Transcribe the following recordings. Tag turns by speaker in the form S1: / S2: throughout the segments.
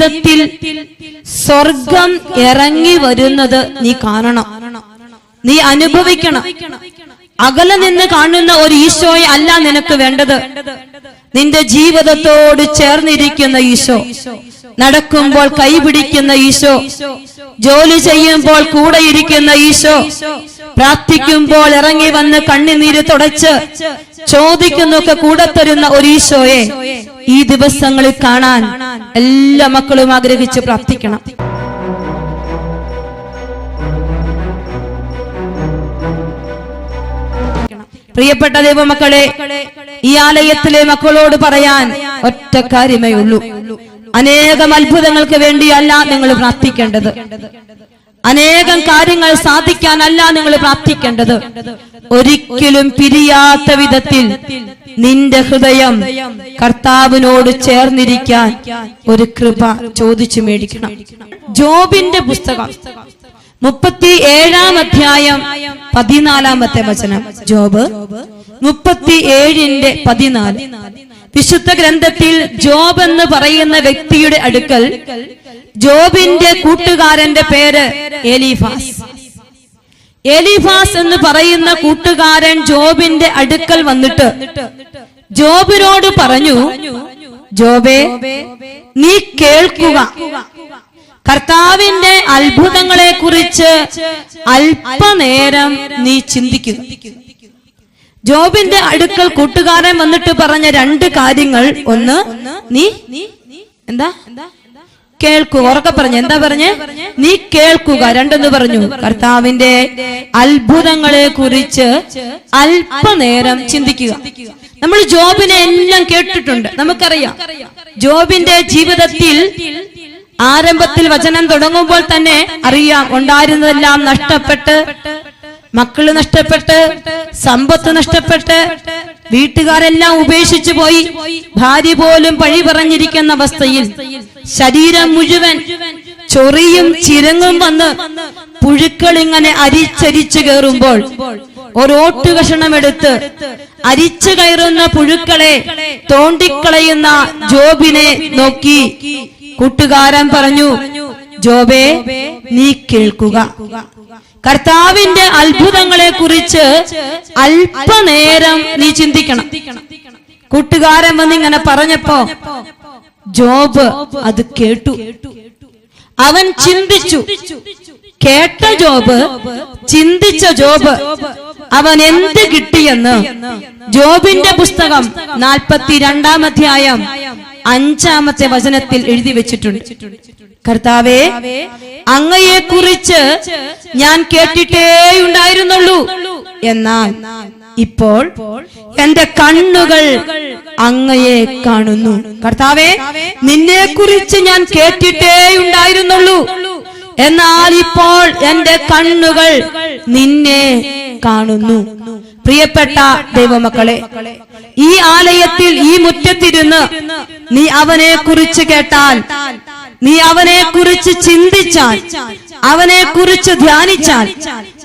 S1: ജീവിതത്തിൽ സ്വർഗം ഇറങ്ങി വരുന്നത് നീ കാണണം. നീ അനുഭവിക്കണം. അകല നിന്ന് കാണുന്ന ഒരു ഈശോയെ അല്ല നിനക്ക് വേണ്ടത്. നിന്റെ ജീവിതത്തോട് ചേർന്നിരിക്കുന്ന ഈശോ നടക്കുമ്പോൾ കൈപിടിക്കുന്ന ഈശോ ജോലി ചെയ്യുമ്പോൾ കൂടെയിരിക്കുന്ന ഈശോ പ്രാർത്ഥിക്കുമ്പോൾ ഇറങ്ങി വന്ന് കണ്ണിനീര് തുടച്ച് ചോദിക്കുന്നൊക്കെ കൂടെ തരുന്ന ഒരു ഈശോയെ ഈ ദിവസങ്ങളിൽ കാണാൻ എല്ലാ മക്കളും ആഗ്രഹിച്ച് പ്രാർത്ഥിക്കണം. പ്രിയപ്പെട്ട ദൈവമക്കളെ ഈ ആലയത്തിലെ മക്കളോട് പറയാൻ ഒറ്റ കാര്യമേ ഉള്ളൂ. അനേകം അത്ഭുതങ്ങൾക്ക് വേണ്ടിയല്ല നിങ്ങൾ പ്രാർത്ഥിക്കേണ്ടത്. അനേകം കാര്യങ്ങൾ സാധിക്കാനല്ല നിങ്ങൾ പ്രാർത്ഥിക്കേണ്ടത്. ഒരിക്കലും പിരിയാത്ത വിധത്തിൽ നിന്റെ ഹൃദയം കർത്താവിനോട് ചേർന്നിരിക്കാൻ ഒരു കൃപ ചോദിച്ചു മേടിക്കണം. ജോബിന്റെ പുസ്തകം. മുപ്പത്തി ഏഴാം അധ്യായം പതിനാലാമത്തെ വചനം. ജോബ്. മുപ്പത്തി ഏഴിന്റെ പതിനാല്. വിശുദ്ധ ഗ്രന്ഥത്തിൽ ജോബ് എന്ന് പറയുന്ന വ്യക്തിയുടെ അടുക്കൽ ജോബിന്റെ കൂട്ടുകാരന്റെ പേര് എലിഫാസ്. എലിഫാസ് എന്ന് പറയുന്ന കൂട്ടുകാരൻ ജോബിന്റെ അടുക്കൽ വന്നിട്ട് ജോബിനോട് പറഞ്ഞു ജോബേ നീ കേൾക്കുക. കർത്താവിന്റെ അത്ഭുതങ്ങളെ കുറിച്ച് അല്പനേരം നീ ചിന്തിക്കുക. ജോബിന്റെ അടുക്കൽ കൂട്ടുകാരൻ വന്നിട്ട് പറഞ്ഞ രണ്ട് കാര്യങ്ങൾ ഒന്ന് നീ എന്താ എന്താ? കേൾക്കുക. ഉറക്കെ പറഞ്ഞു. എന്താ പറഞ്ഞേ? നീ കേൾക്കുക. രണ്ടെന്ന് പറഞ്ഞു. കർത്താവിന്റെ അത്ഭുതങ്ങളെ കുറിച്ച് അല്പനേരം ചിന്തിക്കുക. നമ്മൾ ജോബിനെ എല്ലാം കേട്ടിട്ടുണ്ട്. നമുക്കറിയാം. ജോബിന്റെ ജീവിതത്തിൽ ആരംഭത്തിൽ വചനം തുടങ്ങുമ്പോൾ തന്നെ അറിയാം. ഉണ്ടായിരുന്നതെല്ലാം നഷ്ടപ്പെട്ട് മക്കൾ നഷ്ടപ്പെട്ട് സമ്പത്ത് നഷ്ടപ്പെട്ട് വീട്ടുകാരെല്ലാം ഉപേക്ഷിച്ചു പോയി. ഭാര്യ പോലും പഴി പറഞ്ഞിരിക്കുന്ന അവസ്ഥയിൽ ശരീരം മുഴുവൻ ചൊറിയും ചിരങ്ങും വന്ന് പുഴുക്കൾ ഇങ്ങനെ അരിച്ചരിച്ചു കയറുമ്പോൾ ഒരോട്ട് കഷണമെടുത്ത് അരിച്ചു കയറുന്ന പുഴുക്കളെ തോണ്ടിക്കളയുന്ന ജോബിനെ നോക്കി കൂട്ടുകാരൻ പറഞ്ഞു ജോബേ നീ കേൾക്കുക. കർത്താവിന്റെ അത്ഭുതങ്ങളെ കുറിച്ച് അല്പനേരം നീ ചിന്തിക്കണം. കൂട്ടുകാരൻ വന്ന് ഇങ്ങനെ പറഞ്ഞപ്പോ ജോബ് അത് കേട്ടു. അവൻ ചിന്തിച്ചു. കേട്ട ജോബ് ചിന്തിച്ച ജോബ് അവൻ എന്ത് കിട്ടിയെന്ന്. ജോബിന്റെ പുസ്തകം നാൽപ്പത്തി രണ്ടാം അധ്യായം അഞ്ചാമത്തെ വചനത്തിൽ എഴുതി വെച്ചിട്ടുണ്ട്. കർത്താവേ അങ്ങയെ കുറിച്ച് ഞാൻ കേട്ടിട്ടേ ഉണ്ടായിരുന്നുള്ളൂ എന്നാൽ ഇപ്പോൾ എന്റെ കണ്ണുകൾ അങ്ങയെ കാണുന്നു. കർത്താവേ നിന്നെ കുറിച്ച് ഞാൻ കേട്ടിട്ടേ ഉണ്ടായിരുന്നുള്ളൂ എന്നാൽ ഇപ്പോൾ എന്റെ കണ്ണുകൾ നിന്നെ കാണുന്നു. പ്രിയപ്പെട്ട ദൈവമക്കളെ ഈ ആലയത്തിൽ ഈ മുറ്റത്തിരുന്ന് നീ അവനെ കുറിച്ച് കേട്ടാൽ നീ അവനെ കുറിച്ച് ചിന്തിച്ചാൽ അവനെ കുറിച്ച് ധ്യാനിച്ചാൽ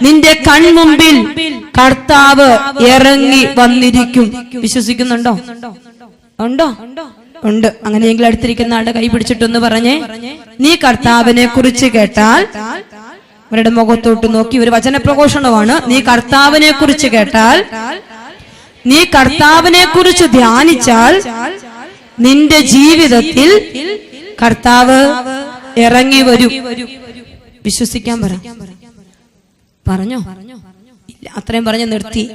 S1: നിന്റെ കൺമുമ്പിൽ കർത്താവ് ഇറങ്ങി വന്നിരിക്കും. വിശ്വസിക്കുന്നുണ്ടോ? ഉണ്ടോ? ഉണ്ട്. അങ്ങനെയെങ്കിൽ അടുത്തിരിക്കുന്ന ആളുടെ കൈ പിടിച്ചിട്ടൊന്ന് പറഞ്ഞേ. നീ കർത്താവിനെ കുറിച്ച് കേട്ടാൽ അവരുടെ മുഖത്തോട്ട് നോക്കി ഒരു വചനപ്രഘോഷണമാണ്. നീ കർത്താവിനെ കുറിച്ച് കേട്ടാൽ നീ കർത്താവിനെ കുറിച്ച് ധ്യാനിച്ചാൽ നിന്റെ ജീവിതത്തിൽ കർത്താവ് ഇറങ്ങി വരും. വിശ്വസിക്കാൻ പറ. പറഞ്ഞോ? അത്രയും പറഞ്ഞ് നിർത്തി.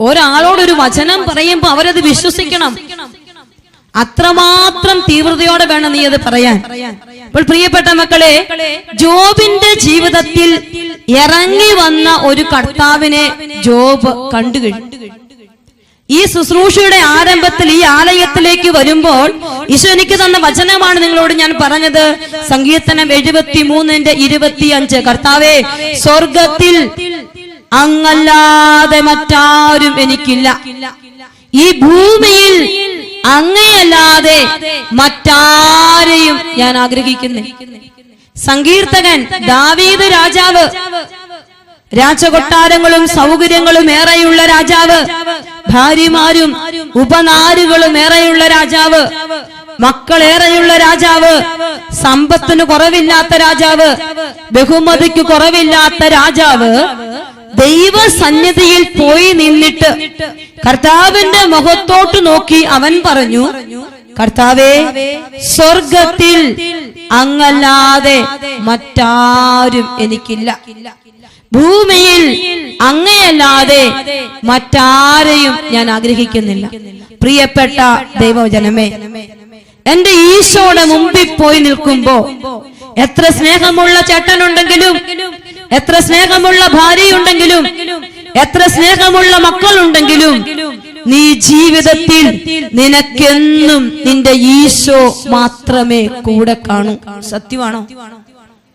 S1: ഒരാളോടൊരു വചനം പറയുമ്പോ അവരത് വിശ്വസിക്കണം. അത്രമാത്രം തീവ്രതയോടെ വേണം നീ അത് പറയാൻ. അപ്പോൾ പ്രിയപ്പെട്ട മക്കളെ ജോബിന്റെ ജീവിതത്തിൽ ഇറങ്ങി വന്ന ഒരു കർത്താവിനെ ജോബ് കണ്ടു കഴിഞ്ഞു. ഈ ശുശ്രൂഷയുടെ ആരംഭത്തിൽ ഈ ആലയത്തിലേക്ക് വരുമ്പോൾ ഈശോ എനിക്ക് തന്ന വചനമാണ് നിങ്ങളോട് ഞാൻ പറഞ്ഞത്. സങ്കീർത്തനം എഴുപത്തി മൂന്നിന്റെ ഇരുപത്തി അഞ്ച് കർത്താവേ സ്വർഗത്തിൽ അങ്ങല്ലാതെ മറ്റാരും എനിക്കില്ല. ഈ ഭൂമിയിൽ അങ്ങയല്ലാതെ മറ്റാരെയും ഞാൻ ആഗ്രഹിക്കുന്നു. സങ്കീർത്തകൻ ദാവീദ് രാജാവ് രാജകൊട്ടാരങ്ങളും സൗകര്യങ്ങളും ഏറെയുള്ള രാജാവ് ഭാര്യമാരും ഉപനാരുകളും ഏറെയുള്ള രാജാവ് മക്കളേറെയുള്ള രാജാവ് സമ്പത്തിന് കുറവില്ലാത്ത രാജാവ് ബഹുമതിക്ക് കുറവില്ലാത്ത രാജാവ് ദൈവസന്നിധിയിൽ പോയി നിന്നിട്ട് കർത്താവിന്റെ മുഖത്തോട്ട് നോക്കി അവൻ പറഞ്ഞു കർത്താവേ സ്വർഗത്തിൽ അങ്ങല്ലാതെ മറ്റാരും എനിക്കില്ല. ഭൂമിയിൽ അങ്ങയല്ലാതെ മറ്റാരെയും ഞാൻ ആഗ്രഹിക്കുന്നില്ല. പ്രിയപ്പെട്ട ദൈവജനമേ എന്റെ ഈശോയുടെ മുമ്പിൽ പോയി നിൽക്കുമ്പോ എത്ര സ്നേഹമുള്ള ചേട്ടനുണ്ടെങ്കിലും എത്ര സ്നേഹമുള്ള ഭാര്യയുണ്ടെങ്കിലും എത്ര സ്നേഹമുള്ള മക്കളുണ്ടെങ്കിലും നീ ജീവിതത്തിൽ നിനക്കെന്നും നിന്റെ ഈശോ മാത്രമേ കൂടെ കാണൂ. സത്യമാണോ?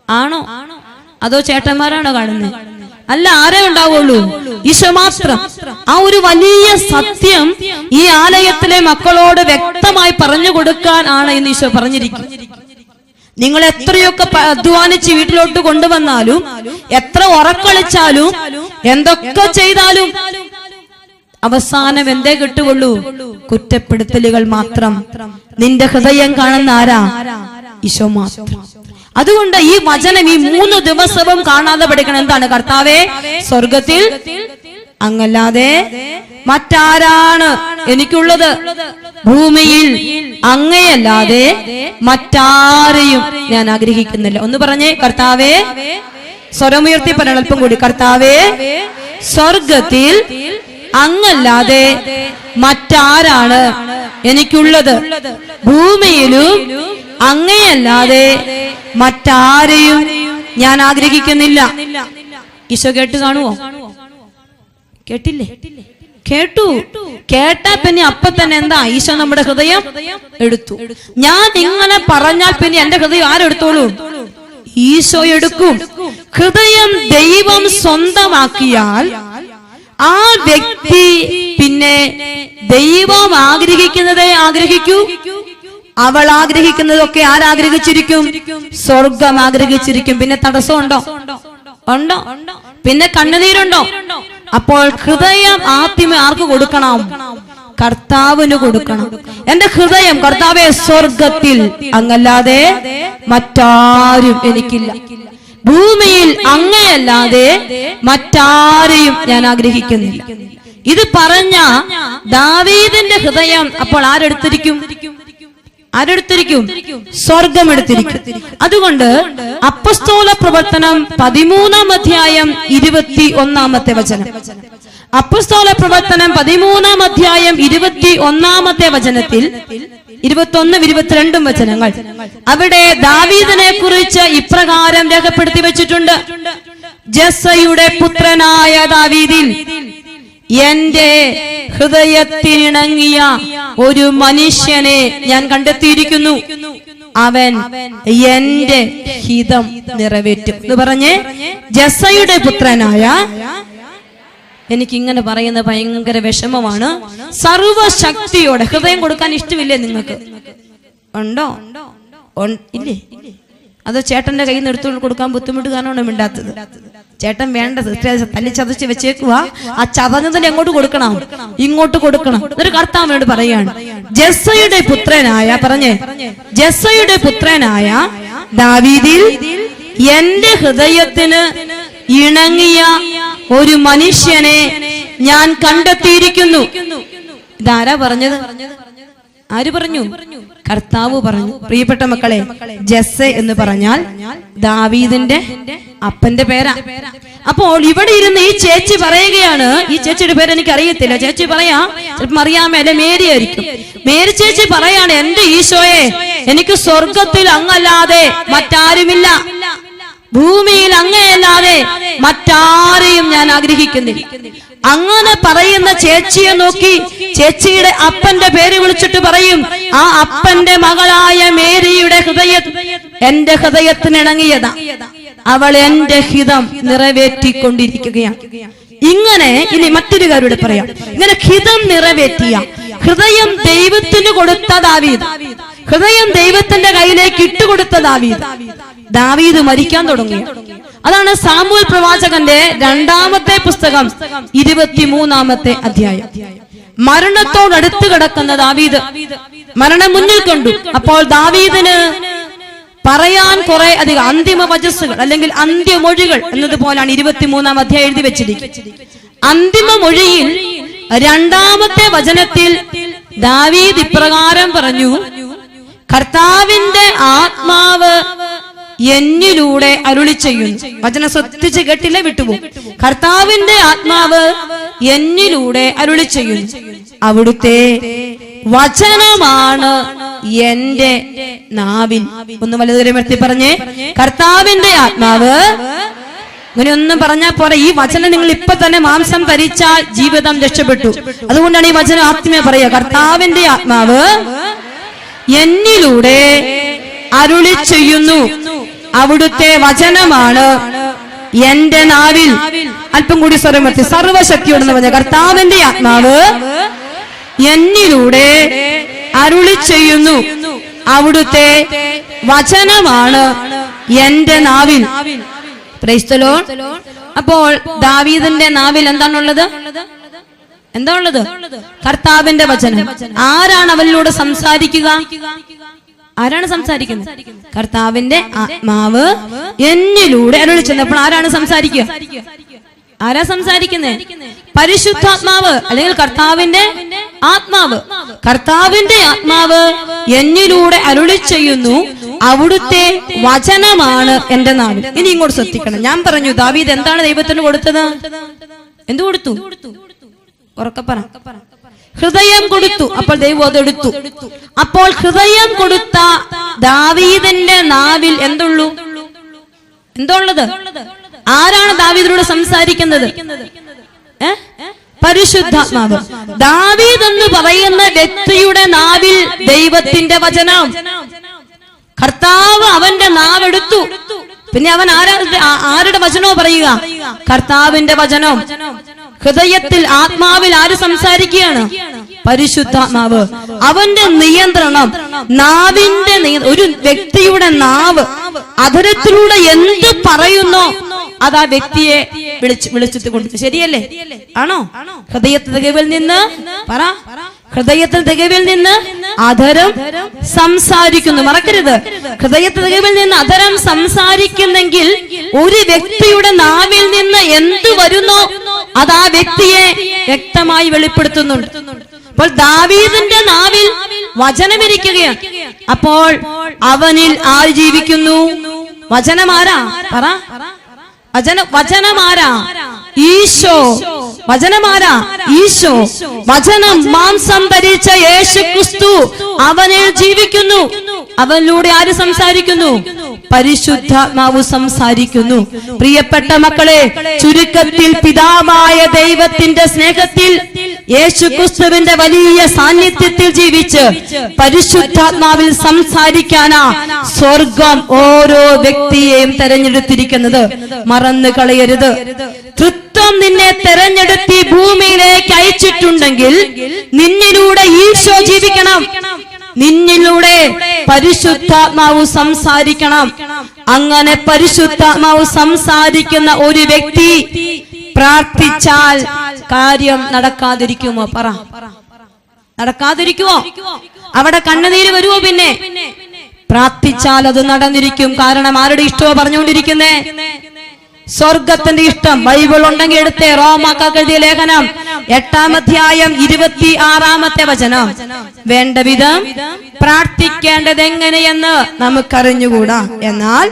S1: ആണോ? അതോ ചേട്ടന്മാരാണോ കാണുന്നത് അല്ല ആരേ ഉണ്ടാവുള്ളൂ? ഈശോ മാത്രം. ആ ഒരു വലിയ സത്യം ഈ ആലയത്തിലെ മക്കളോട് വ്യക്തമായി പറഞ്ഞു കൊടുക്കാൻ ആണ് ഇന്ന് ഈശോ പറഞ്ഞിരിക്കുന്നത് നിങ്ങൾ എത്രയൊക്കെ അധ്വാനിച്ച് വീട്ടിലോട്ട് കൊണ്ടുവന്നാലും എത്ര ഉറക്കളിച്ചാലും എന്തൊക്കെ ചെയ്താലും അവസാനം എന്തേ കിട്ടുകയുള്ളൂ കുറ്റപ്പെടുത്തലുകൾ മാത്രം. നിന്റെ ഹൃദയം കാണുന്ന ആരാ? ഈശോ മാത്രം. അതുകൊണ്ട് ഈ വചനം ഈ മൂന്ന് ദിവസവും കാണാതെ പഠിക്കണം. എന്താണ് കർത്താവേ? സ്വർഗത്തിൽ അങ്ങല്ലാതെ മറ്റാരാണ് എനിക്കുള്ളത്? ഭൂമിയിൽ അങ്ങയല്ലാതെ മറ്റാരെയും ഞാൻ ആഗ്രഹിക്കുന്നില്ല. ഒന്ന് പറഞ്ഞേ കർത്താവേ സ്വരമുയർത്തി പറയണം കൂടി. കർത്താവേ സ്വർഗത്തിൽ അങ്ങല്ലാതെ മറ്റാരാണ് എനിക്കുള്ളത്? ഭൂമിയിലും അങ്ങയല്ലാതെ മറ്റാരെയും ഞാൻ ആഗ്രഹിക്കുന്നില്ല. ഈശോ കേട്ട് കാണുവോ? കേട്ടില്ലേ? കേട്ടു. കേട്ടാ പിന്നെ അപ്പൊ തന്നെ എന്താ? ഈശോ നമ്മുടെ ഹൃദയം എടുത്തു. ഞാൻ ഇങ്ങനെ പറഞ്ഞാൽ പിന്നെ എന്റെ ഹൃദയം ആരെടുത്തോളൂ? ഈശോ എടുക്കും. ഹൃദയം ദൈവം സ്വന്തമാക്കിയാൽ ആ വ്യക്തി പിന്നെ ദൈവം ആഗ്രഹിക്കുന്നതേ ആഗ്രഹിക്കൂ. അവൾ ആഗ്രഹിക്കുന്നതൊക്കെ ആരാഗ്രഹിച്ചിരിക്കും സ്വർഗം ആഗ്രഹിച്ചിരിക്കും. പിന്നെ തടസ്സമുണ്ടോ? ഉണ്ടോ? പിന്നെ കണ്ണുനീരുണ്ടോ? അപ്പോൾ ഹൃദയം ആദ്യമേ ആർക്ക് കൊടുക്കണം? കർത്താവിന് കൊടുക്കണം. എന്റെ ഹൃദയം കർത്താവെ സ്വർഗത്തിൽ അങ്ങല്ലാതെ മറ്റാരും എനിക്കില്ല. ഭൂമിയിൽ അങ്ങയല്ലാതെ മറ്റാരെയും ഞാൻ ആഗ്രഹിക്കുന്നില്ല. ഇത് പറഞ്ഞ ദാവീദിന്റെ ഹൃദയം അപ്പോൾ ആരെടുത്തിരിക്കും? ആരെടുത്തിരിക്കും? സ്വർഗം എടുത്തിരിക്കും അതുകൊണ്ട് അപ്പസ്തോല പ്രവർത്തനം പതിമൂന്നാം അധ്യായം ഇരുപത്തി ഒന്നാമത്തെ വചനം. അപ്പസ്തോല പ്രവർത്തനം പതിമൂന്നാം അധ്യായം ഇരുപത്തി ഒന്നാമത്തെ വചനത്തിൽ ഇരുപത്തൊന്നും ഇരുപത്തിരണ്ടും വചനങ്ങൾ. അവിടെ ദാവീദിനെ കുറിച്ച് ഇപ്രകാരം രേഖപ്പെടുത്തി വെച്ചിട്ടുണ്ട്. ജസയുടെ പുത്രനായ ദാവീദിൽ എന്റെ ഹൃദയത്തിനിണങ്ങിയ ഒരു മനുഷ്യനെ ഞാൻ കണ്ടെത്തിയിരിക്കുന്നു. അവൻ എന്റെ ഹിതം നിറവേറ്റും. എന്ന് പറഞ്ഞ് ജസയുടെ പുത്രനായ എനിക്ക് ഇങ്ങനെ പറയുന്ന ഭയങ്കര വിഷമമാണ്. സർവശക്തിയോടെ ഹൃദയം കൊടുക്കാൻ ഇഷ്ടമില്ലേ നിങ്ങൾക്ക്? ഉണ്ടോ? ഇല്ലേ? അതോ ചേട്ടന്റെ കയ്യിൽ നിന്ന് എടുത്തു കൊടുക്കാൻ ബുദ്ധിമുട്ട് കാരണമാണ് മിണ്ടാത്തത്? ചേട്ടൻ വേണ്ട സിസ്റ്റർ തല്ലി ചതച്ച് വെച്ചേക്കുക ആ ചതഞ്ഞതിന് എങ്ങോട്ട് കൊടുക്കണം. ഇങ്ങോട്ട് കൊടുക്കണം. ഒരു കർത്താവിനോട് പറയാണ്. ജസ്സയുടെ പുത്രനായ പറഞ്ഞേ. ജസ്സയുടെ പുത്രനായ ദാവീദിൽ എന്റെ ഹൃദയത്തിന് ഇണങ്ങിയ ഒരു മനുഷ്യനെ ഞാൻ കണ്ടെത്തിയിരിക്കുന്നു. ഇതാരാ പറഞ്ഞത്? ആര് പറഞ്ഞു? കർത്താവ് പറഞ്ഞു. പ്രിയപ്പെട്ട മക്കളെ ജസ് എന്ന് പറഞ്ഞാൽ ദാവീദിന്റെ അപ്പന്റെ പേരാ. അപ്പോൾ ഇവിടെ ഇരുന്ന് ഈ ചേച്ചി പറയുകയാണ്. ഈ ചേച്ചിയുടെ പേര് എനിക്ക് അറിയത്തില്ല ചേച്ചി പറയാ ചിലപ്പം അറിയാമേ അല്ലെ മേരി ആയിരിക്കും. മേരി ചേച്ചി പറയാണ് എന്റെ ഈശോയെ എനിക്ക് സ്വർഗത്തിൽ അങ്ങല്ലാതെ മറ്റാരുമില്ല. ഭൂമിയിൽ അങ്ങയല്ലാതെ മറ്റാരെയും ഞാൻ ആഗ്രഹിക്കുന്നില്ല. അങ്ങനെ പറയുന്ന ചേച്ചിയെ നോക്കി ചേച്ചിയുടെ അപ്പന്റെ പേര് വിളിച്ചിട്ട് പറയും ആ അപ്പന്റെ മകളായ മേരിയുടെ ഹൃദയ എന്റെ ഹൃദയത്തിനിണങ്ങിയതാ. അവൾ എന്റെ ഹിതം നിറവേറ്റിക്കൊണ്ടിരിക്കുകയാണ്. ഇങ്ങനെ ഇനി മറ്റൊരു കാര്യം പറയാം. ഇങ്ങനെ ഹിതം നിറവേറ്റിയ ഹൃദയം ദൈവത്തിന് കൊടുത്ത ദാവീദ് ഹൃദയം ദൈവത്തിന്റെ കയ്യിലേക്ക് ഇട്ടുകൊടുത്ത ദാവീദ് ദാവീദ് മരിക്കാൻ തുടങ്ങി. അതാണ് സാമൂൽ പ്രവാചകന്റെ രണ്ടാമത്തെ പുസ്തകം ഇരുപത്തിമൂന്നാമത്തെ അധ്യായം. മരണത്തോടടുത്ത് കിടക്കുന്ന ദാവീദ് മരണം മുന്നിൽ കണ്ടു. അപ്പോൾ ദാവീദിന് പറയാൻ കുറെ അധികം അന്തിമ വചസ്സുകൾ അല്ലെങ്കിൽ അന്ത്യമൊഴികൾ എന്നതുപോലാണ് ഇരുപത്തിമൂന്നാം അധ്യായം എഴുതി വെച്ചിരിക്കുന്നത്. അന്തിമ മൊഴിയിൽ രണ്ടാമത്തെ വചനത്തിൽ ദാവീദ് ഇപ്രകാരം പറഞ്ഞു കർത്താവിന്റെ ആത്മാവ് എന്നിലൂടെ അരുളി ചെയ്യുന്നു. വചനം ശ്രദ്ധിച്ച് കേട്ടില്ല വിട്ടുപോകും. കർത്താവിന്റെ ആത്മാവ് എന്നിലൂടെ അരുളി ചെയ്യുന്നു. അവിടുത്തെ വചനമാണ് എന്റെ നാവിൽ ഒന്ന് വലുതരം നിർത്തി പറഞ്ഞേ. കർത്താവിന്റെ ആത്മാവ്. അങ്ങനെ ഒന്നും പറഞ്ഞാൽ പോലെ ഈ വചനം നിങ്ങൾ ഇപ്പൊ തന്നെ മാംസം ധരിച്ചാൽ ജീവിതം രക്ഷപ്പെട്ടു. അതുകൊണ്ടാണ് ഈ വചനം ആത്മീയ പറയുക. കർത്താവിന്റെ ആത്മാവ് എന്നിലൂടെ അരുളി ചെയ്യുന്നു. അവിടുത്തെ വചനമാണ്. എന്റെ നാവിൽ അല്പം കൂടി സ്വരമെത്തി സർവശക്തിയോടെന്ന് പറഞ്ഞ കർത്താവിന്റെ ആത്മാവ് എന്നിലൂടെ അരുളി ചെയ്യുന്നു. അവിടുത്തെ വചനമാണ് എന്റെ നാവിൽ. പ്രൈസ്തലോ അപ്പോൾ ദാവീദിന്റെ നാവിൽ എന്താണുള്ളത്? എന്താ ഉള്ളത് കർത്താവിന്റെ വചനം. ആരാണ് അവനിലൂടെ സംസാരിക്കുക? ആരാണ് സംസാരിക്കുന്നത്? കർത്താവിന്റെ ആത്മാവ് എന്നിലൂടെ അരുളി ചെന്നപ്പോൾ ആരാണ് സംസാരിക്കുക? ആരാ സംസാരിക്കുന്നത്? പരിശുദ്ധാത്മാവ് അല്ലെങ്കിൽ കർത്താവിന്റെ ആത്മാവ്. കർത്താവിന്റെ ആത്മാവ് എന്നിലൂടെ അരുളി ചെയ്യുന്നു. അവിടുത്തെ വചനമാണ് എന്റെ നാട് ഇനി ഇങ്ങോട്ട് ശ്രദ്ധിക്കണം. ഞാൻ പറഞ്ഞു ദാവീദ് എന്താണ് ദൈവത്തിന് കൊടുത്തത്? എന്തു കൊടുത്തു പറ. ഹൃദയം കൊടുത്തു. അപ്പോൾ ദൈവം അതെടുത്തു അപ്പോൾ ഹൃദയം കൊടുത്ത ദാവീദിന്റെ നാവിൽ എന്തുള്ളൂ? എന്തുള്ളത്? ആരാണ് ദാവീദിനോട് സംസാരിക്കുന്നത്? പരിശുദ്ധാത്മാവ്. ദാവീദ് എന്ന് പറയുന്ന വ്യക്തിയുടെ നാവിൽ ദൈവത്തിന്റെ വചനം. കർത്താവ് അവന്റെ നാവെടുത്തു. പിന്നെ അവൻ ആരാ ആരുടെ വചനോ പറയുക? കർത്താവിന്റെ വചനം. ഹൃദയത്തിൽ ആത്മാവിൽ ആര് സംസാരിക്കുകയാണ്? പരിശുദ്ധാത്മാവ്. അവന്റെ നിയന്ത്രണം നാവിന്റെ ഒരു വ്യക്തിയുടെ നാവ് അധരത്തിലൂടെ എന്ത് പറയുന്നു അത് ആ വ്യക്തിയെ വിളിച്ച് വിളിച്ചിട്ട് കൊടുത്തു ശരിയല്ലേ? ആണോ? ഹൃദയത്തിൽ തികവിൽ നിന്ന് പറ. ഹൃദയത്തിൽ തികവിൽ നിന്ന് അധരം സംസാരിക്കുന്നു. മറക്കരുത്. ഹൃദയത്തിൽ തികവിൽ നിന്ന് അധരം സംസാരിക്കുന്നെങ്കിൽ ഒരു വ്യക്തിയുടെ നാവിൽ നിന്ന് എന്ത് വരുന്നോ അത് ആ വ്യക്തിയെ വ്യക്തമായി വെളിപ്പെടുത്തുന്നുണ്ട്. അപ്പോൾ ദാവീദിന്റെ നാവിൽ വചനമിരിക്കുകയാണ് അപ്പോൾ അവനിൽ ആര് ജീവിക്കുന്നു? വചനമാരാ പറ. വചന വചനമാരാ ഈശോ. വചനമാരാ ഈശോ. വചനം മാംസം ധരിച്ച യേശു ക്രിസ്തു അവനിൽ ജീവിക്കുന്നു. അവനിലൂടെ ആര് സംസാരിക്കുന്നു? പരിശുദ്ധാത്മാവ് സംസാരിക്കുന്നു. പ്രിയപ്പെട്ട മക്കളെ ചുരുക്കത്തിൽ പിതാവായ ദൈവത്തിന്റെ സ്നേഹത്തിൽ യേശുക്രിസ്തുവിന്റെ വലിയ സാന്നിധ്യത്തിൽ ജീവിച്ച് പരിശുദ്ധാത്മാവിൽ സംസാരിക്കാനാ സ്വർഗം ഓരോ വ്യക്തിയെയും തെരഞ്ഞെടുത്തിരിക്കുന്നത്. മറന്നു കളയരുത്. തൃത്വം നിന്നെ തെരഞ്ഞെടുത്തി ഭൂമിയിലേക്ക് അയച്ചിട്ടുണ്ടെങ്കിൽ നിന്നിലൂടെ ഈശോ ജീവിക്കണം. നിന്നിലൂടെ പരിശുദ്ധാത്മാവ് സംസാരിക്കണം. അങ്ങനെ പരിശുദ്ധാത്മാവ് സംസാരിക്കുന്ന ഒരു വ്യക്തി പ്രാർത്ഥിച്ചാൽ കാര്യം നടക്കാതിരിക്കുമോ? പറ. നടക്കാതിരിക്കുമോ അവിടെ കണ്ണുനീര് വരുമോ പിന്നെ? പ്രാർത്ഥിച്ചാൽ അത് നടന്നിരിക്കും. കാരണം ആരുടെ ഇഷ്ടമോ പറഞ്ഞുകൊണ്ടിരിക്കുന്നേ? സ്വർഗത്തിന്റെ ഇഷ്ടം. ബൈബിൾ ഉണ്ടെങ്കിൽ എടുത്തേ. റോമാക്കാക്ക് എഴുതിയ ലേഖനം. എട്ടാം അധ്യായം ഇരുപത്തി ആറാമത്തെ വചനം. വേണ്ട വിധം പ്രാർത്ഥിക്കേണ്ടത് എങ്ങനെയെന്ന് നമുക്കറിഞ്ഞുകൂടാ. എന്നാൽ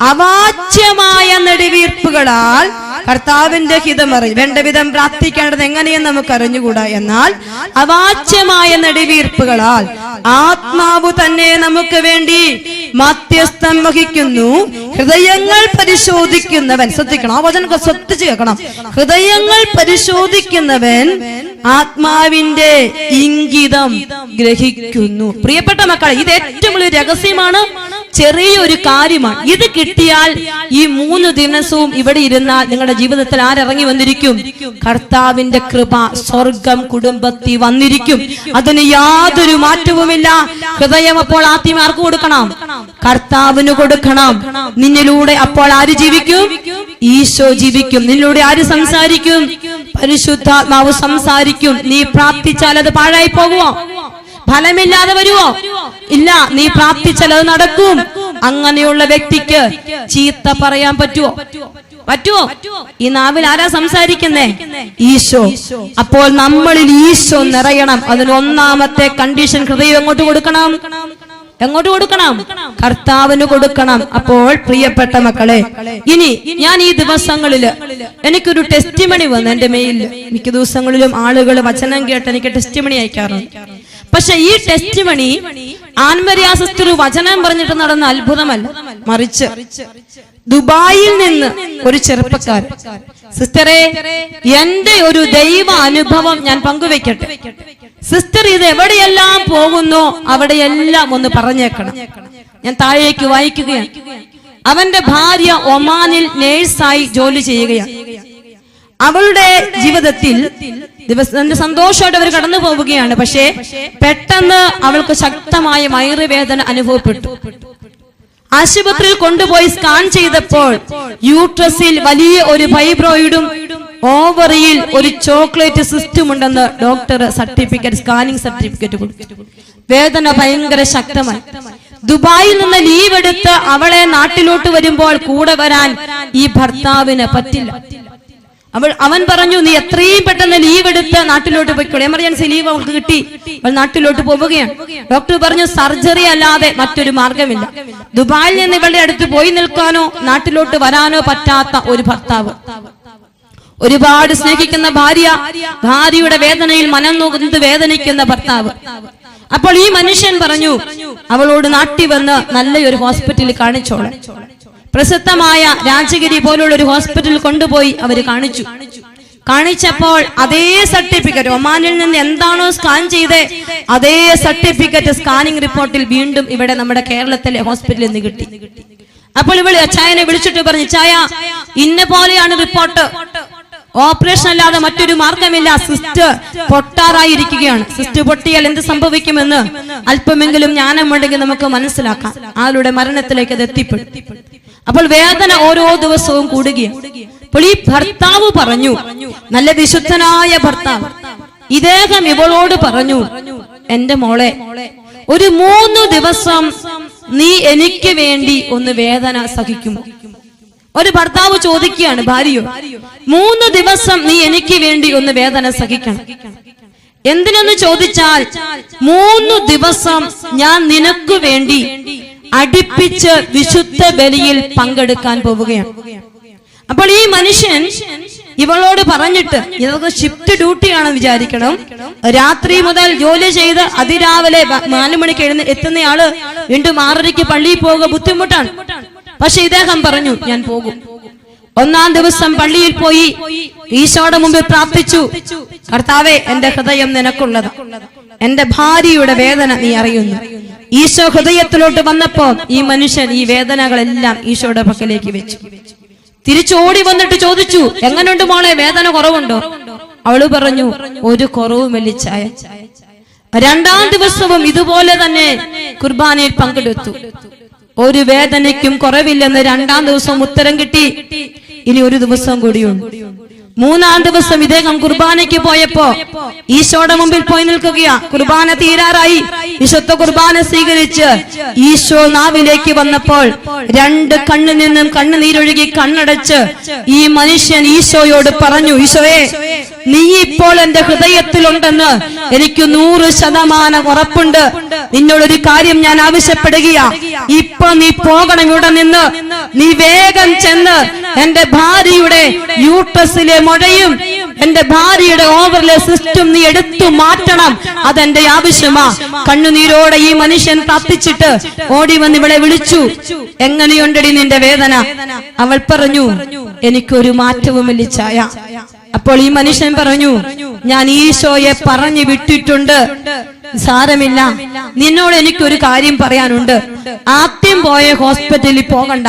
S1: അവാച്യമായ നെടുവീർപ്പുകളാൽ കർത്താവിന്റെ ഹിതമറി വേണ്ടവിധം പ്രാർത്ഥിക്കേണ്ടത് എങ്ങനെയെന്ന് നമുക്ക് അറിഞ്ഞുകൂടാ എന്നാൽ അവാച്യമായ നെടുവീർപ്പുകളാൽ ആത്മാവ് തന്നെ നമുക്ക് വേണ്ടി മധ്യസ്ഥം വഹിക്കുന്നു. ഹൃദയങ്ങൾ പരിശോധിക്കുന്നവൻ ശ്രദ്ധിക്കണം ആ വചനം ശ്രദ്ധിച്ചു കേൾക്കണം. ഹൃദയങ്ങൾ പരിശോധിക്കുന്നവൻ ആത്മാവിന്റെ ഇംഗിതം ഗ്രഹിക്കുന്നു. പ്രിയപ്പെട്ട മക്കളെ ഇത് ഏറ്റവും വലിയ രഹസ്യമാണ്. ചെറിയൊരു കാര്യമാണ്. ഇത് കിട്ടിയാൽ ഈ മൂന്ന് ദിവസവും ഇവിടെ ഇരുന്നാൽ നിങ്ങളുടെ ജീവിതത്തിൽ ആരിറങ്ങി വന്നിരിക്കും? കർത്താവിന്റെ കൃപ സ്വർഗം കുടുംബത്തിൽ വന്നിരിക്കും. അതിന് യാതൊരു മാറ്റവുമില്ല. ഹൃദയം അപ്പോൾ ആദ്യം ആർക്ക് കൊടുക്കണം? കർത്താവിന് കൊടുക്കണം. നിന്നിലൂടെ അപ്പോൾ ആര് ജീവിക്കും? ഈശോ ജീവിക്കും. നിന്നിലൂടെ ആര് സംസാരിക്കും? പരിശുദ്ധാത്മാവ് സംസാരിക്കും. നീ പ്രാർത്ഥിച്ചാൽ അത് പാഴായി പോകുമോ? ഫലമില്ലാതെ വരുവോ? ഇല്ല നീ പ്രാർത്ഥിച്ചാൽ അത് നടക്കും. അങ്ങനെയുള്ള വ്യക്തിക്ക് ചീത്ത പറയാൻ പറ്റുമോ പറ്റുമോ ഈ നാവിൽ ആരാ സംസാരിക്കുന്നേ? ഈശോ. അപ്പോൾ നമ്മളിൽ ഈശോ നിറയണം. അതിന് ഒന്നാമത്തെ കണ്ടീഷൻ ഹൃദയം എങ്ങോട്ട് കൊടുക്കണം? എങ്ങോട്ട് കൊടുക്കണം? കർത്താവിന് കൊടുക്കണം. അപ്പോൾ പ്രിയപ്പെട്ട മക്കളെ ഇനി ഞാൻ ഈ ദിവസങ്ങളിൽ എനിക്കൊരു ടെസ്റ്റിമണി വന്നു എന്റെ മെയിലിൽ മിക്ക ദിവസങ്ങളിലും ആളുകൾ വചനം കേട്ട് എനിക്ക് ടെസ്റ്റിമണി അയക്കാറുണ്ട്. പക്ഷെ ഈ ടെസ്റ്റ് മണി ആൻമര്യാസസ്തു വചനം പറഞ്ഞിട്ട് നടന്ന അത്ഭുതമല്ല. മറിച്ച് ദുബായിൽ നിന്ന് ഒരു ചെറുപ്പക്കാരൻ. സിസ്റ്ററെ എന്റെ ഒരു ദൈവ അനുഭവം ഞാൻ പങ്കുവെക്കട്ടെ. സിസ്റ്റർ ഇത് എവിടെയെല്ലാം പോകുന്നോ അവിടെയെല്ലാം ഒന്ന് പറഞ്ഞേക്കണം. ഞാൻ താഴേക്ക് വായിക്കുകയാണ്. അവന്റെ ഭാര്യ ഒമാനിൽ നേഴ്സായി ജോലി ചെയ്യുകയാണ്. അവളുടെ ജീവിതത്തിൽ ദിവസം സന്തോഷമായിട്ട് അവർ കടന്നു പോവുകയാണ്. പക്ഷേ പെട്ടെന്ന് അവൾക്ക് ശക്തമായ വയറുവേദന അനുഭവപ്പെട്ടു. ആശുപത്രിയിൽ കൊണ്ടുപോയി സ്കാൻ ചെയ്തപ്പോൾ യൂട്രസിൽ വലിയ ഒരു ഫൈബ്രോയിഡും ഓവറിയിൽ ഒരു ചോക്ലേറ്റ് സിസ്റ്റം ഉണ്ടെന്ന് ഡോക്ടർ സർട്ടിഫിക്കറ്റ് സ്കാനിംഗ് സർട്ടിഫിക്കറ്റ് കൊടുത്തു. വേദന ഭയങ്കര ശക്തമായി. ദുബായിൽ നിന്ന് ലീവ് എടുത്ത് അവളെ നാട്ടിലോട്ട് വരുമ്പോൾ കൂടെ വരാൻ ഈ ഭർത്താവിന് പറ്റില്ല. അവൾ അവൻ പറഞ്ഞു നീ എത്രയും പെട്ടെന്ന് ലീവ് എടുത്ത് നാട്ടിലോട്ട് പോയിക്കോളൂ. എമർജൻസി ലീവ് അവൾക്ക് കിട്ടി. അവൾ നാട്ടിലോട്ട് പോവുകയാണ്. ഡോക്ടർ പറഞ്ഞു സർജറി അല്ലാതെ മറ്റൊരു മാർഗമില്ല ദുബായിൽ നിന്ന് ഇവളുടെ അടുത്ത് പോയി നിൽക്കാനോ നാട്ടിലോട്ട് വരാനോ പറ്റാത്ത ഒരു ഭർത്താവ്. ഒരുപാട് സ്നേഹിക്കുന്ന ഭാര്യ ഭാര്യയുടെ വേദനയിൽ മനം നോക്കുന്നത് വേദനിക്കുന്ന ഭർത്താവ്. അപ്പോൾ ഈ മനുഷ്യൻ പറഞ്ഞു അവളോട് നാട്ടി വന്ന് നല്ലൊരു ഹോസ്പിറ്റലിൽ കാണിച്ചോളാം. പ്രസിദ്ധമായ രാജഗിരി പോലുള്ള ഒരു ഹോസ്പിറ്റലിൽ കൊണ്ടുപോയി അവർ കാണിച്ചു. കാണിച്ചപ്പോൾ അതേ സർട്ടിഫിക്കറ്റ് ഒമാനിൽ നിന്ന് എന്താണോ സ്കാൻ ചെയ്ത് അതേ സർട്ടിഫിക്കറ്റ് സ്കാനിംഗ് റിപ്പോർട്ടിൽ വീണ്ടും ഇവിടെ നമ്മുടെ കേരളത്തിലെ ഹോസ്പിറ്റലിൽ നിന്ന് കിട്ടി. അപ്പോൾ ഇവിടെ അച്ചായനെ വിളിച്ചിട്ട് പറഞ്ഞു ചായ ഇന്ന പോലെയാണ് റിപ്പോർട്ട്. ഓപ്പറേഷൻ അല്ലാതെ മറ്റൊരു മാർഗമില്ല. സിസ്റ്റ് പൊട്ടാറായിരിക്കുകയാണ്. സിസ്റ്റ് പൊട്ടിയാൽ എന്ത് സംഭവിക്കുമെന്ന് അല്പമെങ്കിലും ജ്ഞാനമുണ്ടെങ്കിൽ നമുക്ക് മനസ്സിലാക്കാം. ആളുടെ മരണത്തിലേക്ക് അത് എത്തിപ്പെടും. അപ്പോൾ വേദന ഓരോ ദിവസവും കൂടുകയാണ്. അപ്പോൾ ഈ ഭർത്താവ് പറഞ്ഞു നല്ല വിശുദ്ധനായ ഭർത്താവ് ഇദ്ദേഹം ഇവളോട് പറഞ്ഞു എന്റെ മോളെ ഒരു മൂന്ന് ദിവസം നീ എനിക്ക് വേണ്ടി ഒന്ന് വേദന സഹിക്കുമോ? ഒരു ഭർത്താവ് ചോദിക്കുകയാണ് ഭാര്യയോ മൂന്ന് ദിവസം നീ എനിക്ക് വേണ്ടി ഒന്ന് വേദന സഹിക്കണം. എന്തിനെന്ന് ചോദിച്ചാൽ മൂന്ന് ദിവസം ഞാൻ നിനക്ക് വേണ്ടി അടുപ്പിച്ച് വിശുദ്ധ ബലിയിൽ പങ്കെടുക്കാൻ പോവുകയാണ്. അപ്പോൾ ഈ മനുഷ്യൻ ഇവളോട് പറഞ്ഞിട്ട് ഇതൊക്കെ ഷിഫ്റ്റ് ഡ്യൂട്ടിയാണെന്ന് വിചാരിക്കണം. രാത്രി മുതൽ ജോലി ചെയ്ത് അതിരാവിലെ നാലു മണിക്ക് എഴുന്ന എത്തുന്നയാൾ വീണ്ടും ആറരയ്ക്ക് പള്ളിയിൽ പോവുക ബുദ്ധിമുട്ടാണ്. പക്ഷെ ഇദ്ദേഹം പറഞ്ഞു ഞാൻ പോകും. ഒന്നാം ദിവസം പള്ളിയിൽ പോയി ഈശോയുടെ മുമ്പിൽ പ്രാർത്ഥിച്ചു കർത്താവെ എന്റെ ഹൃദയം നിനക്കുള്ളത്. എന്റെ ഭാര്യയുടെ വേദന നീ അറിയുന്നു. ഈശോ ഹൃദയത്തിലോട്ട് വന്നപ്പോ ഈ മനുഷ്യൻ ഈ വേദനകളെല്ലാം ഈശോയുടെ പക്കലേക്ക് വെച്ചു. തിരിച്ചോടി വന്നിട്ട് ചോദിച്ചു എങ്ങനെയുണ്ട് മോളെ വേദന കുറവുണ്ടോ? അവൾ പറഞ്ഞു ഒരു കുറവും വലിച്ചായ രണ്ടാം ദിവസവും ഇതുപോലെ തന്നെ കുർബാനയിൽ പങ്കെടുത്തു. ഒരു വേദനയ്ക്കും കുറവില്ലെന്ന് രണ്ടാം ദിവസം ഉത്തരം കിട്ടി. ഇനി ഒരു ദിവസം കൂടിയുണ്ട്. മൂന്നാം ദിവസം ഇദ്ദേഹം കുർബാനയ്ക്ക് പോയപ്പോ ഈശോയുടെ മുമ്പിൽ പോയി നിൽക്കുകയാ. കുർബാന തീരാറായി. വിശുദ്ധ കുർബാന സ്വീകരിച്ച് ഈശോ നാവിലേക്ക് വന്നപ്പോൾ രണ്ട് കണ്ണിൽ നിന്നും കണ്ണുനീരൊഴുകി കണ്ണടച്ച് ഈ മനുഷ്യൻ ഈശോയോട് പറഞ്ഞു ഈശോയെ നീ ഇപ്പോൾ എന്റെ ഹൃദയത്തിലുണ്ടെന്ന് എനിക്ക് നൂറ് ശതമാനം ഉറപ്പുണ്ട്. നിന്നോടൊരു കാര്യം ഞാൻ ആവശ്യപ്പെടുകയാ. ഇപ്പൊ നീ പോകണം ഇവിടെ നിന്ന്. നീ വേഗം ചെന്ന് എന്റെ ഭാര്യയുടെ യൂട്രസിലെ മുഴയും എന്റെ ഭാര്യയുടെ ഓവറിലെ സിസ്റ്റം നീ എടുത്തു മാറ്റണം. അതെന്റെ ആവശ്യമാ. കണ്ണുനീരോടെ ഈ മനുഷ്യൻ തത്തിച്ചിട്ട് ഓടി വന്ന് ഇവളെ വിളിച്ചു. എങ്ങനെയുണ്ടടി നിന്റെ വേദന? അവൾ പറഞ്ഞു എനിക്കൊരു മാറ്റവുമില്ല ചായ. അപ്പോൾ ഈ മനുഷ്യൻ പറഞ്ഞു ഞാൻ ഈശോയെ പറഞ്ഞു വിട്ടിട്ടുണ്ട്. സാരമില്ല. നിന്നോട് എനിക്കൊരു കാര്യം പറയാനുണ്ട്. ആദ്യം പോയ ഹോസ്പിറ്റലിൽ പോകണ്ട.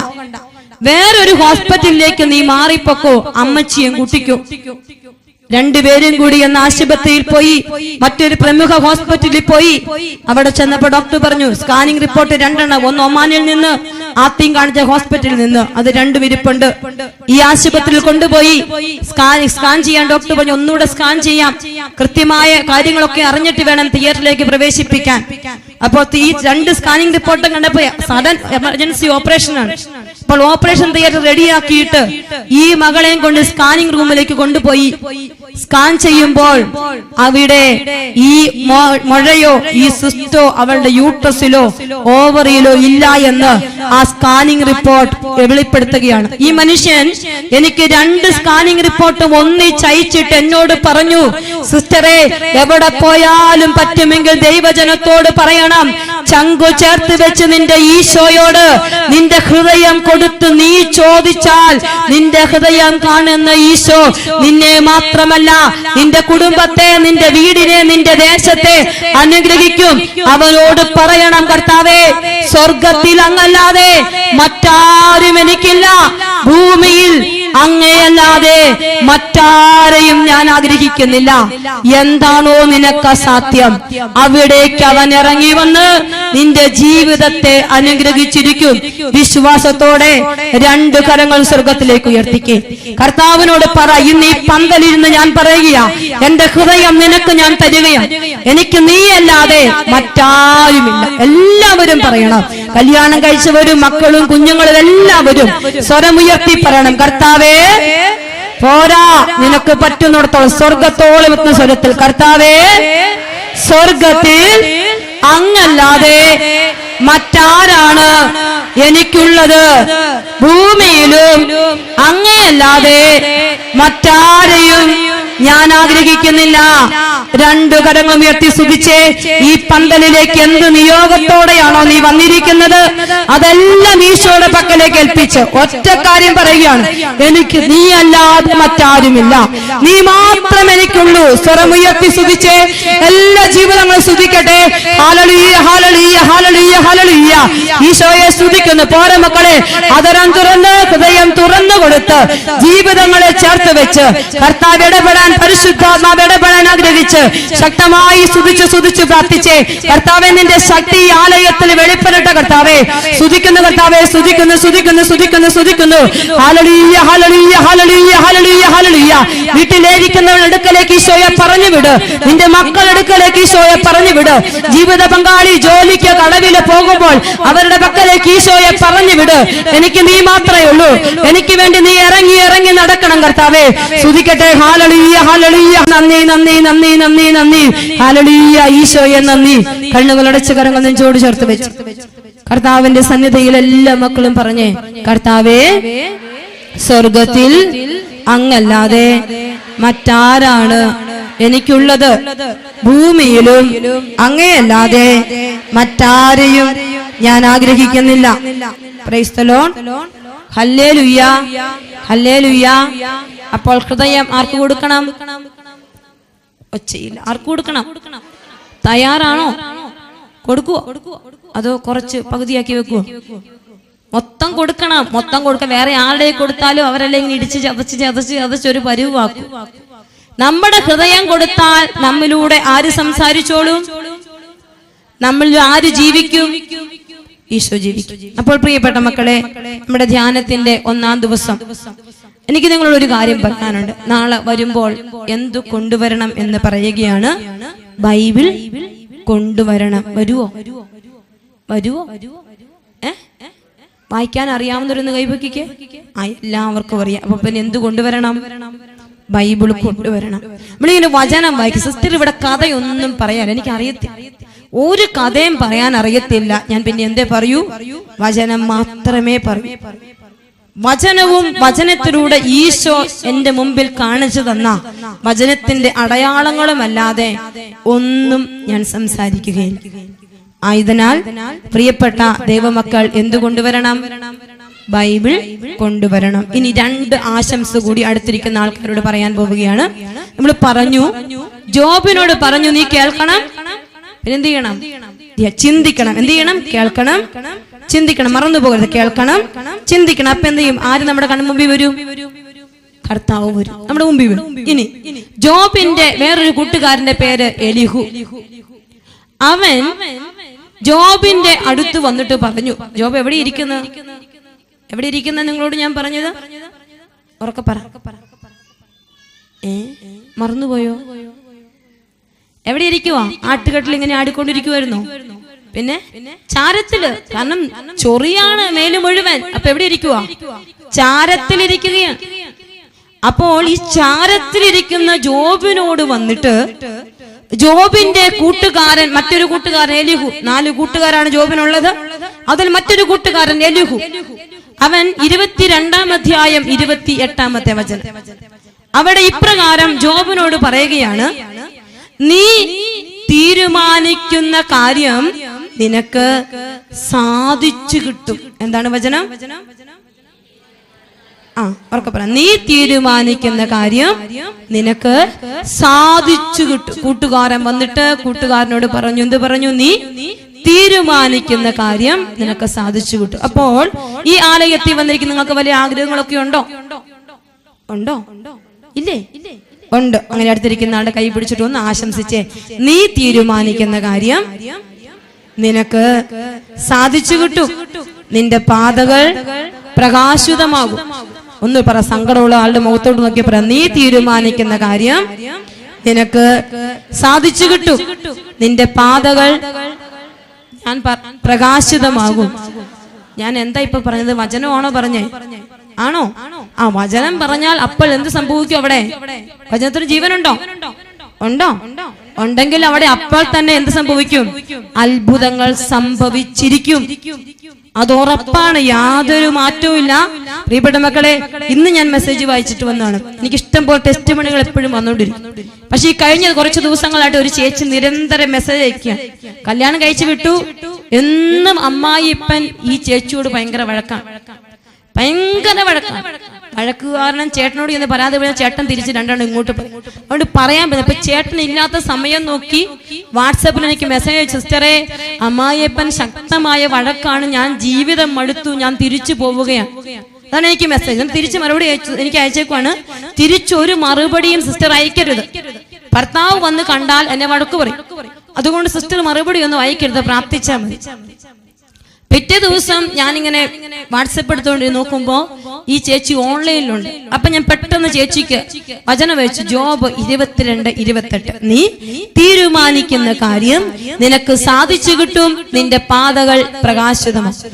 S1: വേറൊരു ഹോസ്പിറ്റലിലേക്ക് നീ മാറിപ്പോക്കോ അമ്മച്ചിയും കുട്ടിക്കും. രണ്ടുപേരും കൂടി എന്ന ആശുപത്രിയിൽ പോയി മറ്റൊരു പ്രമുഖ ഹോസ്പിറ്റലിൽ പോയി. അവിടെ ചെന്നപ്പോ ഡോക്ടർ പറഞ്ഞു സ്കാനിംഗ് റിപ്പോർട്ട് രണ്ടെണ്ണം ഒന്ന് ഒമാനിൽ നിന്ന് ആദ്യം കാണിച്ച ഹോസ്പിറ്റലിൽ നിന്ന്. അത് രണ്ടും ഇരിപ്പുണ്ട്. ഈ ആശുപത്രിയിൽ കൊണ്ടുപോയി. സ്കാൻ ചെയ്യാൻ ഡോക്ടർ പറഞ്ഞു ഒന്നുകൂടെ സ്കാൻ ചെയ്യാം. കൃത്യമായ കാര്യങ്ങളൊക്കെ അറിഞ്ഞിട്ട് വേണം തിയേറ്ററിലേക്ക് പ്രവേശിപ്പിക്കാൻ. അപ്പോൾ ഈ രണ്ട് സ്കാനിംഗ് റിപ്പോർട്ടും കണ്ടപ്പോ സഡൻ എമർജൻസി ഓപ്പറേഷൻ ആണ്. അപ്പോൾ ഓപ്പറേഷൻ തിയേറ്റർ റെഡിയാക്കിയിട്ട് ഈ മകളെയും കൊണ്ട് സ്കാനിംഗ് റൂമിലേക്ക് കൊണ്ടുപോയി. സ്കാൻ ചെയ്യുമ്പോൾ അവിടെ ഈ മുഴയോ ഈ സിസ്റ്റോ അവളുടെ യൂട്രസിലോ ഓവറിയിലോ ഇല്ല എന്ന് ആ സ്കാനിംഗ് റിപ്പോർട്ട് വെളിപ്പെടുത്തുകയാണ്. ഈ മനുഷ്യൻ എനിക്ക് രണ്ട് സ്കാനിംഗ് റിപ്പോർട്ടും ഒന്നിച്ചയച്ചിട്ട് എന്നോട് പറഞ്ഞു സിസ്റ്ററെ എവിടെ പോയാലും പറ്റുമെങ്കിൽ ദൈവജനത്തോട് പറയണം ചങ്കു ചേർത്ത് വെച്ച് നിന്റെ ഈശോയോട് നിന്റെ ഹൃദയം കൊടുത്ത് നീ ചോദിച്ചാൽ നിന്റെ ഹൃദയം കാണുന്ന ഈശോ നിന്നെ മാത്രമല്ല നിന്റെ കുടുംബത്തെ നിന്റെ വീടിനെ നിന്റെ ദേശത്തെ അനുഗ്രഹിക്കും. അവനോട് പറയണം കർത്താവേ സ്വർഗത്തിൽ അങ്ങല്ലാതെ മറ്റാരും എനിക്കില്ല. ഭൂമിയിൽ അങ്ങയല്ലാതെ മറ്റാരെയും ഞാൻ ആഗ്രഹിക്കുന്നില്ല. എന്താണോ നിനക്ക് അസാധ്യം? അവിടേക്ക് അവൻ ഇറങ്ങി വന്ന് നിന്റെ ജീവിതത്തെ അനുഗ്രഹിച്ചിരിക്കും. വിശ്വാസത്തോടെ രണ്ട് കരങ്ങൾ സ്വർഗത്തിലേക്ക് ഉയർത്തിക്കേ. കർത്താവിനോട് പറ ഇന്ന് ഈ പന്തലിരുന്ന് ഞാൻ പറയുകയാണ് എന്റെ ഹൃദയം നിനക്ക് ഞാൻ തരികയാണ് എനിക്ക് നീയല്ലാതെ മറ്റാരുമില്ല. എല്ലാവരും പറയണം. കല്യാണം കഴിച്ചവരും മക്കളും കുഞ്ഞുങ്ങളും എല്ലാവരും സ്വരമുയർത്തി പറയണം. കർത്താവേ പോരാ. നിനക്ക് പറ്റുന്നിടത്തോളം സ്വർഗത്തോളം എത്തുന്ന സ്വരത്തിൽ. കർത്താവേ സ്വർഗത്തിൽ അങ്ങല്ലാതെ മറ്റാരാണ് എനിക്കുള്ളത്? ഭൂമിയിലും അങ്ങയല്ലാതെ മറ്റാരെയും ഞാൻ ആഗ്രഹിക്കുന്നില്ല. രണ്ടു കരങ്ങൾ ഉയർത്തി സുഖിച്ചേ. ഈ പന്തലിലേക്ക് എന്ത് നിയോഗത്തോടെയാണോ നീ വന്നിരിക്കുന്നത്? അതെല്ലാം ഈശോയുടെ പക്കലേക്ക് ഏൽപ്പിച്ച് ഒറ്റ കാര്യം പറയുകയാണ്. എനിക്ക് നീ അല്ലാതെ മറ്റാരുമില്ല. നീ മാത്രം എനിക്കുള്ളൂ. സ്വരമുയർത്തി സുഖിച്ചേ. എല്ലാ ജീവിതങ്ങളും സ്തുതിക്കട്ടെ ഹാലളിയ ഹാലളിയ ഹാലളിയ ഹാലളിയ ഈശോയെ സ്തുതിക്കുന്നു. പോരെ മക്കളെ. അതരം തുറന്ന് ഹൃദയം തുറന്നു കൊടുത്ത് ജീവിതങ്ങളെ ചേർത്ത് വെച്ച് കർത്താവ് ഇടപെടാൻ പരിശുദ്ധാത്മാവ് ഇടപെടാൻ ആഗ്രഹിച്ച് ശക്തമായി സ്തുതിച്ച് സ്തുതിച്ച് പ്രാർത്ഥിച്ചേ കർത്താവെ നിന്റെ ശക്തി ഈ ആലയത്തിൽ വെളിപ്പെടട്ടെ കർത്താവെ. സ്തുതിക്കുന്നു കർത്താവെ സ്തുതിക്കുന്നു സ്തുതിക്കുന്നു സ്തുതിക്കുന്നു ഹാലളിയ ഹാലളിയ ഹാലളിയ ഹാലളിയ ഹാലളിയ വീട്ടിലേരിക്കുന്നവരുടെ അടുക്കലേക്ക് ഈശോയെ പറഞ്ഞു വിട് നിന്റെ മക്കൾ അടുക്കലേക്ക് ഈശോയെ പറഞ്ഞു വിട് ജീവിത പങ്കാളി ജോലിക്ക് കടവിൽ പോകുമ്പോൾ അവരുടെ പക്കലേക്ക് ഈശോയെ പറഞ്ഞു വിട് എനിക്ക് നീ മാത്രമേ ഉള്ളൂ. എനിക്ക് വേണ്ടി നീ ഇറങ്ങി ഇറങ്ങി നടക്കണം കർത്താവേ. ശ്രുതിക്കട്ടെ ഹാലളിയ ഹാലളിയ നന്ദി നന്ദി നന്ദി നന്ദി നന്ദി. ഹാലളിയ ഈശോയെ നന്ദി. കണ്ണുകളടച്ച് കരങ്ങൾ നെഞ്ചോട് ചേർത്ത് വെച്ചു. കർത്താവിന്റെ സന്നിധിയിൽ എല്ലാ മക്കളും പറഞ്ഞേ. കർത്താവേ സ്വർഗത്തിൽ അങ്ങല്ലാതെ മറ്റാരാണ് എനിക്കുള്ളത്? ഭൂമിയിലും അങ്ങയല്ലാതെ മറ്റാരെയും ഞാൻ ആഗ്രഹിക്കുന്നില്ല. ലുയ്യ ഹല്ലേ ലുയ്യ അപ്പോൾ ഹൃദയം ആർക്ക് കൊടുക്കണം? ഒച്ചയില്ല. ആർക്ക് കൊടുക്കണം? തയ്യാറാണോ? കൊടുക്കുവോ? അതോ കുറച്ച് പകുതിയാക്കി വെക്കുവോ? മൊത്തം കൊടുക്കണം. മൊത്തം കൊടുക്ക. വേറെ ആരുടെ കൊടുത്താലും അവരല്ലേ ഇങ്ങനെ ഇടിച്ച് ചതച്ച് ചതച്ച് ചതച്ച് ഒരു പരുവാക്കും. നമ്മുടെ ഹൃദയം കൊടുത്താൽ നമ്മിലൂടെ ആര് സംസാരിച്ചോളും? നമ്മൾ ആര് ജീവിക്കും? ഈശോ ജീവിക്കും. അപ്പോൾ പ്രിയപ്പെട്ട മക്കളെ നമ്മുടെ ധ്യാനത്തിന്റെ ഒന്നാം ദിവസം. എനിക്ക് നിങ്ങളോട് ഒരു കാര്യം പറയാനുണ്ട്. നാളെ വരുമ്പോൾ എന്തു കൊണ്ടുവരണം എന്ന് പറയുകയാണ്. ബൈബിൾ കൊണ്ടുവരണം. വരുവോ? വരുവോ? ഏ വായിക്കാൻ അറിയാവുന്നവരൊന്ന് കൈവക്കിക്കേ ആ എല്ലാവർക്കും അറിയാം. അപ്പൊ പിന്നെ എന്ത് കൊണ്ടുവരണം? ബൈബിൾ കൊണ്ടുവരണം. നമ്മളിങ്ങനെ വചനം വായിക്കും. സിസ്റ്റർ ഇവിടെ കഥയൊന്നും പറയാൻ എനിക്ക് അറിയത്തില്ല ഒരു കഥയും പറയാൻ അറിയത്തില്ല. ഞാൻ പിന്നെ എന്തേ പറയൂ? വചനം മാത്രമേ പറയൂ. വചനവും വചനത്തിലൂടെ ഈശോ എന്റെ മുമ്പിൽ കാണിച്ചു തന്ന വചനത്തിന്റെ അടയാളങ്ങളുമല്ലാതെ ഒന്നും ഞാൻ സംസാരിക്കുകയില്ല. ആയതിനാൽ പ്രിയപ്പെട്ട ദൈവമക്കൾ എന്തു കൊണ്ടുവരണം ബൈബിൾ കൊണ്ടുവരണം. ഇനി രണ്ട് ആശംസ കൂടി അടുത്തിരിക്കുന്ന ആൾക്കാരോട് പറയാൻ പോവുകയാണ്. നമ്മൾ പറഞ്ഞു ജോബിനോട് പറഞ്ഞു നീ കേൾക്കണം? പിന്നെ എന്ത് ചെയ്യണം? ചിന്തിക്കണം. എന്ത് ചെയ്യണം? കേൾക്കണം. ചിന്തിക്കണം. മറന്നു പോകരുത്. കേൾക്കണം. ചിന്തിക്കണം. അപ്പൊ എന്ത് ചെയ്യും? ആര് നമ്മുടെ കൺമുമ്പിൽ വരും? കർത്താവ് വരും. നമ്മുടെ മുമ്പിൽ വരും. ഇനി ജോബിന്റെ വേറൊരു കൂട്ടുകാരന്റെ പേര് എലിഹു. അവൻ ജോബിന്റെ അടുത്ത് വന്നിട്ട് പറഞ്ഞു ജോബ് എവിടെ ഇരിക്കുന്നു? എവിടെ ഇരിക്കുന്ന? നിങ്ങളോട് ഞാൻ പറഞ്ഞത്? ഉറക്കെ പറ. മറന്നുപോയോ? എവിടെ ഇരിക്കുവാ? ആട്ടുകെട്ടിൽ ഇങ്ങനെ ആടിക്കൊണ്ടിരിക്കുവായിരുന്നു. പിന്നെ? ചാരത്തിൽ. കാരണം ചൊറിയാണ് മേൽ മുഴുവൻ. അപ്പൊ എവിടെ ഇരിക്കുവാ? ചാരത്തിലിരിക്കുകയാണ്. അപ്പോൾ ഈ ചാരത്തിലിരിക്കുന്ന ജോബിനോട് വന്നിട്ട് ജോബിന്റെ കൂട്ടുകാരൻ മറ്റൊരു കൂട്ടുകാരൻ എലിഹു. നാല് കൂട്ടുകാരാണ് ജോബിനുള്ളത്. അതിൽ മറ്റൊരു കൂട്ടുകാരൻ എലിഹു. അവൻ ഇരുപത്തിരണ്ടാം അധ്യായം ഇരുപത്തി എട്ടാമത്തെ വചനം. അവിടെ ഇപ്രകാരം ജോബിനോട് പറയുകയാണ് നീ തീരുമാനിക്കുന്ന കാര്യം നിനക്ക് സാധിച്ചു കിട്ടും. എന്താണ് വചനം? ആ നീ തീരുമാനിക്കുന്ന കാര്യം നിനക്ക് സാധിച്ചു കിട്ടും. കൂട്ടുകാരൻ വന്നിട്ട് കൂട്ടുകാരനോട് പറഞ്ഞു എന്ത് പറഞ്ഞു നീ? തീരുമാനിക്കുന്ന കാര്യം നിനക്ക് സാധിച്ചു കിട്ടും. അപ്പോൾ ഈ ആലയത്തിൽ വന്നിരിക്കുന്ന നിങ്ങൾക്ക് വലിയ ആഗ്രഹങ്ങളൊക്കെ ഉണ്ടോ? ഉണ്ടോ? ഇല്ലേ? ഉണ്ട്. അങ്ങനെ അടുത്തിരിക്കുന്ന ആളുടെ കൈ പിടിച്ചിട്ട് ഒന്ന് ആശംസിച്ചേ. നീ തീരുമാനിക്കുന്ന കാര്യം നിനക്ക് സാധിച്ചു കിട്ടും. നിന്റെ പാതകൾ പ്രകാശിതമാകും. ഒന്ന് പറ സങ്കടമുള്ള ആളുടെ മുഖത്തോട്ട് നോക്കി നീ തീരുമാനിക്കുന്ന കാര്യം നിനക്ക് സാധിച്ചു കിട്ടും. നിന്റെ പാതകൾ ഞാൻ പ്രകാശിതമാകും. ഞാൻ എന്താ ഇപ്പൊ പറഞ്ഞത്? വചനമാണോ പറഞ്ഞേ? ആണോ? ആ വചനം പറഞ്ഞാൽ അപ്പോൾ എന്ത് സംഭവിക്കും അവിടെ? വചനത്തിന് ജീവനുണ്ടോ? ഉണ്ടോ? ഉണ്ടെങ്കിൽ അവിടെ അപ്പോൾ തന്നെ എന്ത് സംഭവിക്കും? അത്ഭുതങ്ങൾ സംഭവിച്ചിരിക്കും. അത് ഉറപ്പാണ് യാതൊരു മാറ്റവും ഇല്ല. പ്രിയപ്പെട്ട മക്കളെ ഇന്ന് ഞാൻ മെസ്സേജ് വായിച്ചിട്ട് വന്നതാണ്. എനിക്ക് ഇഷ്ടം പോലെ ടെസ്റ്റ് മണികൾ എപ്പോഴും വന്നുകൊണ്ടിരിക്കും. പക്ഷെ ഈ കഴിഞ്ഞ കുറച്ച് ദിവസങ്ങളായിട്ട് ഒരു ചേച്ചി നിരന്തരം മെസ്സേജ് അയക്കുക കല്യാണം കഴിച്ചു വിട്ടു. എന്നും അമ്മായി ഇപ്പൻ ഈ ചേച്ചിയോട് ഭയങ്കര വഴക്കാണ്. ഭയങ്കര വഴക്കാണ്. വഴക്ക് കാരണം ചേട്ടനോട് ചെന്ന് പരാതി പറഞ്ഞാൽ ചേട്ടൻ തിരിച്ച് രണ്ടെണ്ണം ഇങ്ങോട്ട് പോയി അതുകൊണ്ട് പറയാൻ പറ്റും അപ്പൊ ചേട്ടൻ ഇല്ലാത്ത സമയം നോക്കി വാട്സാപ്പിൽ എനിക്ക് മെസ്സേജ് അയച്ചു. സിസ്റ്ററെ അമ്മായിയപ്പൻ ശക്തമായ വഴക്കാണ്. ഞാൻ ജീവിതം മടുത്തു. ഞാൻ തിരിച്ചു പോവുകയാണ്. അതാണ് എനിക്ക് മെസ്സേജ് തിരിച്ച് മറുപടി അയച്ചു. എനിക്ക് അയച്ചേക്കുവാണ്. തിരിച്ചൊരു മറുപടിയും സിസ്റ്റർ അയക്കരുത്. ഭർത്താവ് വന്ന് കണ്ടാൽ എന്നെ വഴക്ക് പറയും. അതുകൊണ്ട് സിസ്റ്റർ മറുപടി ഒന്നും അയക്കരുത്. പ്രാർത്ഥിച്ചാൽ മതി. പിറ്റേ ദിവസം ഞാനിങ്ങനെ വാട്സപ്പ് എടുത്തുകൊണ്ട് നോക്കുമ്പോ ഈ ചേച്ചി ഓൺലൈനിലുണ്ട്. അപ്പൊ ഞാൻ പെട്ടെന്ന് ചേച്ചിക്ക് വചന വെച്ച് ജോബ് ഇരുപത്തിരണ്ട് ഇരുപത്തെട്ട്. നീ തീരുമാനിക്കുന്ന കാര്യം നിനക്ക് സാധിച്ചു കിട്ടും. നിന്റെ പാതകൾ പ്രകാശിതമാക്കും